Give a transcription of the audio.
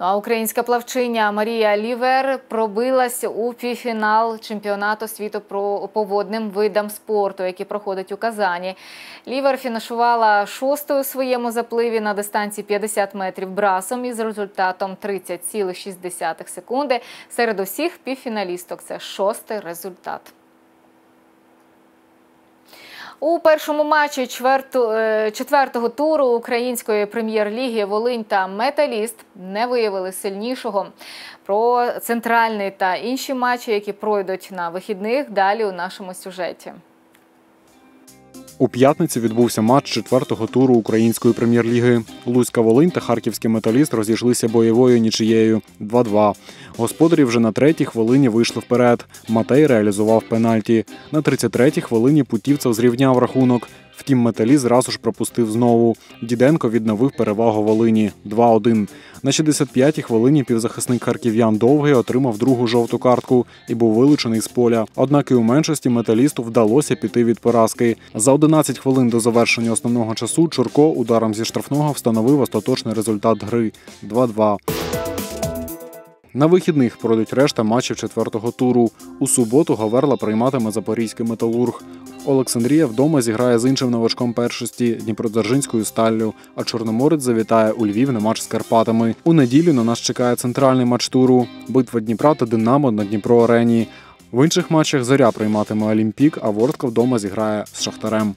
Ну а українська плавчиня Марія Лівер пробилась у півфінал чемпіонату світу про- по водним видам спорту, який проходить у Казані. Лівер фінішувала шостою у своєму запливі на дистанції 50 метрів брасом із результатом 30,6 секунди. Серед усіх півфіналісток це шостий результат. У першому матчі чверту- е, четвертого туру української прем'єр-ліги Волинь та Металіст не виявили сильнішого. Про центральний та інші матчі, які пройдуть на вихідних, далі у нашому сюжеті. У п'ятниці відбувся матч четвертого туру української прем'єр-ліги. Луцька Волинь та харківський металіст розійшлися бойовою нічиєю 2-2. Господарі вже на третій хвилині вийшли вперед. Матей реалізував пенальті. На 33-й хвилині путівцев зрівняв рахунок. Втім, металіст зразу ж пропустив знову. Діденко відновив перевагу Волині 2-1. На 65-й хвилині півзахисник харків'ян довгий отримав другу жовту картку і був вилучений з поля. Однак і у меншості металісту вдалося піти від поразки. За 11 хвилин до завершення основного часу Чурко ударом зі штрафного встановив остаточний результат гри 2-2. На вихідних пройдуть решта матчів четвертого туру. У суботу Говерла прийматиме запорізький металург. Олександрія вдома зіграє з іншим новачком першості Дніпродзержинською сталлю, а Чорноморець завітає у Львів на матч з Карпатами. У неділю на нас чекає центральний матч туру битва Дніпра та Динамо на Дніпро Арені. В інших матчах зоря прийматиме Олімпік, а Вортка вдома зіграє з Шахтарем.